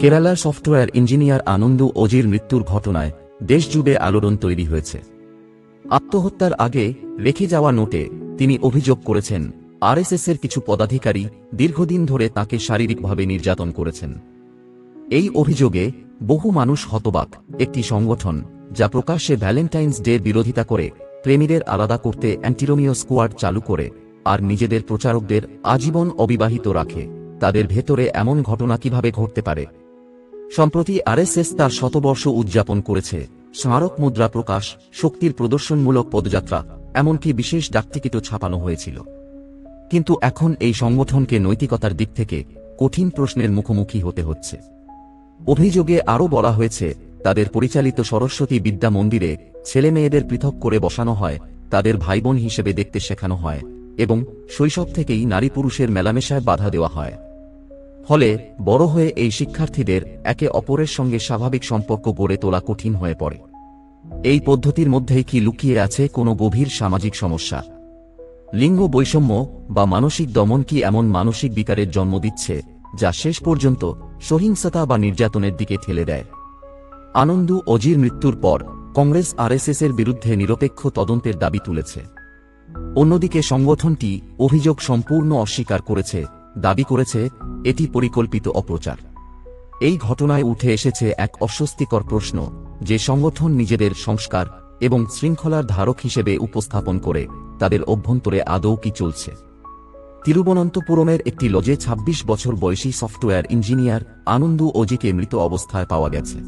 কেরালার software engineer আনন্দ অজির মৃত্যুর ঘটনায় দেশ জুড়ে আলোড়ন তৈরি হয়েছে। আত্মহত্যার আগে রেখে যাওয়া নোটে তিনি অভিযোগ করেছেন, আরএসএসের কিছু পদাধিকারী দীর্ঘদিন ধরে তাকে শারীরিকভাবে নির্যাতন করেছেন। এই অভিযোগে বহু মানুষ হতবাক। একটি সংগঠন যা প্রকাশ্যে ভ্যালেন্টাইন্স ডে বিরোধিতা করে প্রেমীদের আলাদা করতে অ্যান্টিরোমিও স্কোয়াড চালু করে আর নিজেদের প্রচারকদের আজীবন অবিবাহিত রাখে। তাদের ভেতরে এমন ঘটনা কীভাবে ঘটতে পারে সম্প্রতি আরএসএস তার শতবর্ষ উদযাপন করেছে। স্মারক মুদ্রা প্রকাশ, শক্তির প্রদর্শনমূলক পদযাত্রা, এমনকি বিশেষ ডাকটিকিটও ছাপানো হয়েছিল। কিন্তু এখন এই সংগঠনকে নৈতিকতার দিক থেকে কঠিন প্রশ্নের মুখোমুখি হতে হচ্ছে। অভিযোগে আরও বলা হয়েছে, তাদের পরিচালিত সরস্বতী বিদ্যা মন্দিরে ছেলে মেয়েদের পৃথক করে বসানো হয়, তাদের ভাইবোন হিসেবে দেখতে শেখানো হয় এবং শৈশব থেকেই নারী পুরুষের মেলামেশায় বাধা দেওয়া হয়। ফলে বড় হয়ে এই শিক্ষার্থীদের একে অপরের সঙ্গে স্বাভাবিক সম্পর্ক গড়ে তোলা কঠিন হয়ে পড়ে। এই পদ্ধতির মধ্যেই কি লুকিয়ে আছে কোনো গভীর সামাজিক সমস্যা? লিঙ্গ বৈষম্য বা মানসিক দমন কি এমন মানসিক বিকারের জন্ম দিচ্ছে, যা শেষ পর্যন্ত সহিংসতা বা নির্যাতনের দিকে ঠেলে দেয়? আনন্দ অজির মৃত্যুর পর কংগ্রেস আরএসএসের বিরুদ্ধে নিরপেক্ষ তদন্তের দাবি তুলেছে। অন্যদিকে সংগঠনটি অভিযোগ সম্পূর্ণ অস্বীকার করেছে দাবি করেছে, এটি পরিকল্পিত অপ্রচার এই ঘটনায় উঠে এসেছে এক অস্বস্তিকর প্রশ্ন, যে সংগঠন নিজেদের সংস্কার এবং শৃঙ্খলার ধারক হিসেবে উপস্থাপন করে, তাদের অভ্যন্তরে আদৌ কি চলছে। তিরুবনন্তপুরমের একটি লজে ২৬ বছর বয়সী সফটওয়্যার ইঞ্জিনিয়ার আনন্দু অজিকে মৃত অবস্থায় পাওয়া গেছে।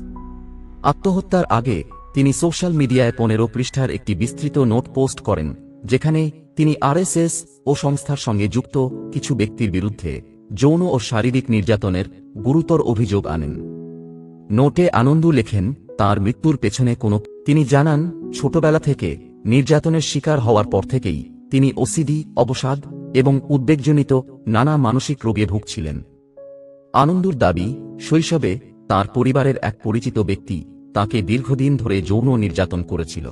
আত্মহত্যার আগে, তিনি সোশ্যাল মিডিয়ায় পনেরো পৃষ্ঠার একটি বিস্তৃত নোট পোস্ট করেন, যেখানে তিনি আরএসএস ও সংস্থার সঙ্গে যুক্ত কিছু ব্যক্তির বিরুদ্ধে যৌন ও শারীরিক নির্যাতনের গুরুতর অভিযোগ আনেন। নোটে আনন্দ লেখেন, তার মৃত্যুর পেছনে কোনো, তিনি জানান, ছোটবেলা থেকে নির্যাতনের শিকার হওয়ার পর থেকেই তিনি ওসিডি, অবসাদ এবং উদ্বেগজনিত নানা মানসিক রোগে ভুগছিলেন। আনন্দুর দাবি, শৈশবে তার পরিবারের এক পরিচিত ব্যক্তি তাকে দীর্ঘদিন ধরে যৌন নির্যাতন করেছিল।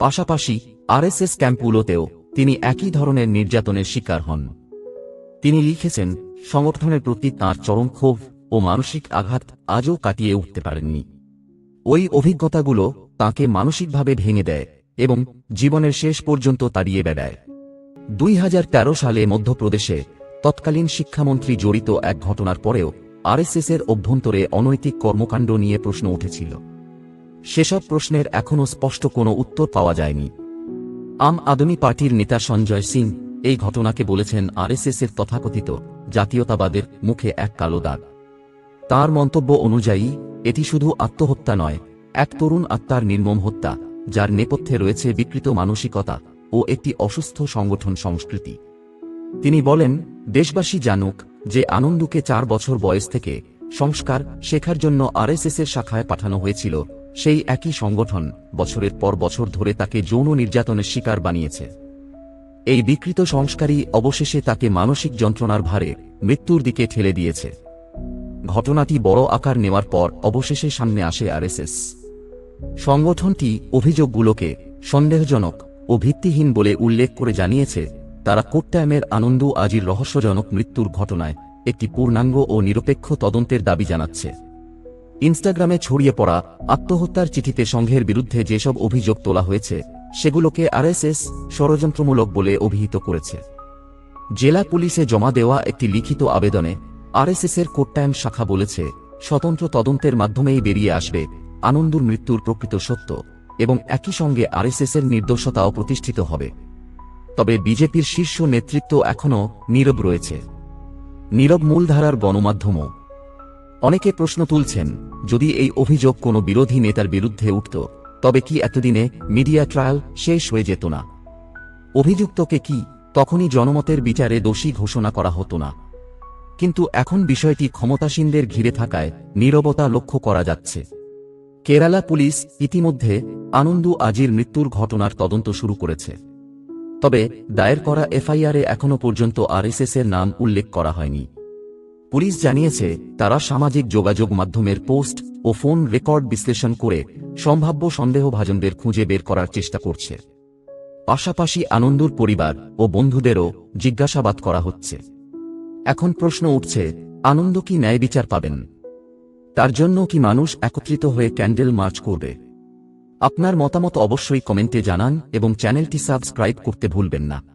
পাশাপাশি আরএসএস ক্যাম্পগুলোতেও তিনি একই ধরনের নির্যাতনের শিকার হন। তিনি লিখেছেন, সংগঠনের প্রতি তাঁর চরম ক্ষোভ ও মানসিক আঘাত আজও কাটিয়ে উঠতে পারেননি। ওই অভিজ্ঞতাগুলো তাকে মানসিকভাবে ভেঙে দেয় এবং জীবনের শেষ পর্যন্ত তাড়িয়ে বেড়ায়। দুই হাজার তেরো সালে মধ্যপ্রদেশে তৎকালীন শিক্ষামন্ত্রী জড়িত এক ঘটনার পরেও আরএসএসের অভ্যন্তরে অনৈতিক কর্মকাণ্ড নিয়ে প্রশ্ন উঠেছিল। সেসব প্রশ্নের এখনও স্পষ্ট কোনো উত্তর পাওয়া যায়নি। আম আদমি পার্টির নেতা সঞ্জয় সিং এই ঘটনাকে বলেছেন আরএসএসের তথাকথিত জাতীয়তাবাদের মুখে এক কালো দাগ। তার মন্তব্য অনুযায়ী, এটি শুধু আত্মহত্যা নয়, এক তরুণ আত্মার নির্মম হত্যা, যার নেপথ্যে রয়েছে বিকৃত মানসিকতা ও একটি অসুস্থ সংগঠন সংস্কৃতি। তিনি বলেন, দেশবাসী জানুক যে আনন্দকে চার বছর বয়স থেকে সংস্কার শেখার জন্য আরএসএসের শাখায় পাঠানো হয়েছিল সেই একই সংগঠন বছরের পর বছর ধরে তাকে যৌন নির্যাতনের শিকার বানিয়েছে। এই বিকৃত সংস্কারই অবশেষে তাকে মানসিক যন্ত্রণার ভারে মৃত্যুর দিকে ঠেলে দিয়েছে। ঘটনাটি বড় আকার নেওয়ার পর অবশেষে সামনে আসে আরএসএস। সংগঠনটি অভিযোগগুলোকে সন্দেহজনক ও ভিত্তিহীন বলে উল্লেখ করে জানিয়েছে, তারা কোট্টায়ামের আনন্দ আজির রহস্যজনক মৃত্যুর ঘটনায় একটি পূর্ণাঙ্গ ও নিরপেক্ষ তদন্তের দাবি জানাচ্ছে। ইনস্টাগ্রামে ছড়িয়ে পড়া আত্মহত্যার চিঠিতে সংঘের বিরুদ্ধে যেসব অভিযোগ তোলা হয়েছে, সেগুলোকে আরএসএস ষড়যন্ত্রমূলক বলে অভিহিত করেছে। জেলা পুলিশে জমা দেওয়া একটি লিখিত আবেদনে আরএসএসের কোট্টায়াম শাখা বলেছে, স্বতন্ত্র তদন্তের মাধ্যমেই বেরিয়ে আসবে আনন্দুর মৃত্যুর প্রকৃত সত্য এবং একই সঙ্গে আরএসএসের নির্দোষতাও প্রতিষ্ঠিত হবে। তবে বিজেপির শীর্ষ নেতৃত্ব এখনও নীরব রয়েছে। নীরব মূলধারার গণমাধ্যমও অনেকে প্রশ্ন তুলছেন, যদি এই অভিযোগ কোনো বিরোধী নেতার বিরুদ্ধে উঠত, তবে কি এতদিনে মিডিয়া ট্রায়াল শেষ হয়ে যেত না? অভিযুক্তকে কি তখনই জনমতের বিচারে দোষী ঘোষণা করা হতো না? কিন্তু এখন বিষয়টি ক্ষমতাসীনদের ঘিরে থাকায় নীরবতা লক্ষ্য করা যাচ্ছে। কেরালা পুলিশ ইতিমধ্যে আনন্দু আজির মৃত্যুর ঘটনার তদন্ত শুরু করেছে। তবে দায়ের করা এফআইআরে এখনও পর্যন্ত আরএসএসের নাম উল্লেখ করা হয়নি। পুলিশ জানিয়েছে, তারা সামাজিক যোগাযোগ মাধ্যমের পোস্ট ও ফোন রেকর্ড বিশ্লেষণ করে সম্ভাব্য সন্দেহভাজনদের খুঁজে বের করার চেষ্টা করছে। পাশাপাশি আনন্দুর পরিবার ও বন্ধুদেরও জিজ্ঞাসাবাদ করা হচ্ছে। এখন প্রশ্ন উঠছে, আনন্দ কি ন্যায় বিচার পাবেন? তার জন্য কি মানুষ একত্রিত হয়ে ক্যান্ডেল মার্চ করবে? আপনার মতামত অবশ্যই কমেন্টে জানান এবং চ্যানেলটি সাবস্ক্রাইব করতে ভুলবেন না।